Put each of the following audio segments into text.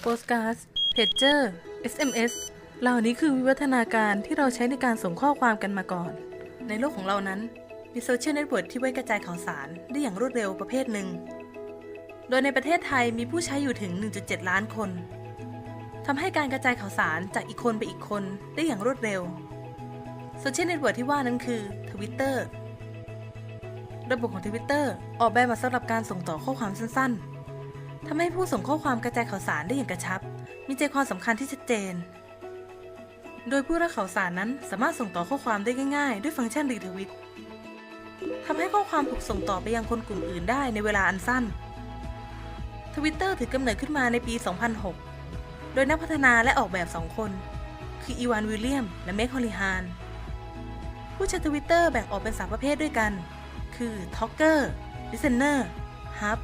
โปสการ์ดเพจเจอร์ SMS เหล่านี้คือวิวัฒนาการที่เราใช้ในการส่งข้อความกันมาก่อน ในโลกของเรานั้น มีโซเชียลเน็ตเวิร์กที่ไว้กระจายข่าวสารได้อย่างรวดเร็วประเภทหนึ่ง โดยในประเทศไทยมีผู้ใช้อยู่ถึง 1.7 ล้านคนทำให้การกระจายข่าวสารจากอีกคนไปอีกคนได้อย่างรวดเร็วโซเชียลเน็ตเวิร์กที่ว่านั้นคือ Twitter ระบบของ Twitter ออกแบบมาสำหรับการส่งต่อข้อความสั้นๆ ทำให้ผู้ส่งข้อความกระจายข่าวสารได้อย่างกระชับ มีใจความสำคัญที่ชัดเจน โดยผู้รับข่าวสารนั้นสามารถส่งต่อข้อความได้ง่าย ๆ ด้วยฟังก์ชันรีทวิตทำให้ข้อความถูกส่งต่อไปยังคนกลุ่มอื่นได้ในเวลาอันสั้น Twitter ถือกำเนิดขึ้นมาในปี 2006 โดยนักพัฒนาและออกแบบสองคน คืออีวานวิลเลียม และเมคฮอลลิฮาน ผู้ใช้ Twitter แบ่งออกเป็น3ประเภทด้วยกัน คือ Talker Listener Hub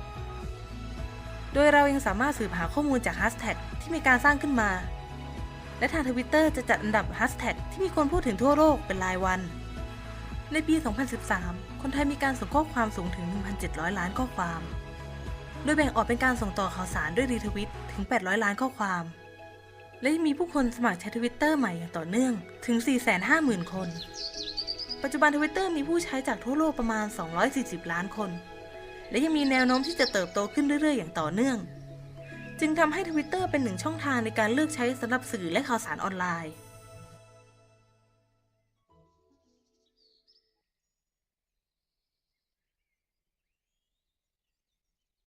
โดยเรายังสามารถสืบหาข้อมูลจาก Hashtag ที่มีการสร้างขึ้นมา และทาง Twitter จะจัดอันดับ Hashtag ที่มีคนพูดถึงทั่วโลกเป็นรายวัน ในปี 2013 คนไทยมีการส่งข้อความสูงถึง 1,700 ล้านข้อความ โดยแบ่งออกเป็นการส่งต่อข่าวสารด้วยรีทวิตถึง 800 ล้านข้อความ และยังมีผู้คนสมัครใช้ Twitter ใหม่อย่างต่อเนื่องถึง 450,000 คน ปัจจุบัน Twitter มีผู้ใช้จากทั่วโลกประมาณ 240 ล้านคน และยังมีแนวโน้มที่จะเติบโตขึ้นเรื่อยๆ อย่างต่อเนื่อง จึงทำให้ทวิตเตอร์เป็นหนึ่งช่องทางในการเลือกใช้สำหรับสื่อและข่าวสารออนไลน์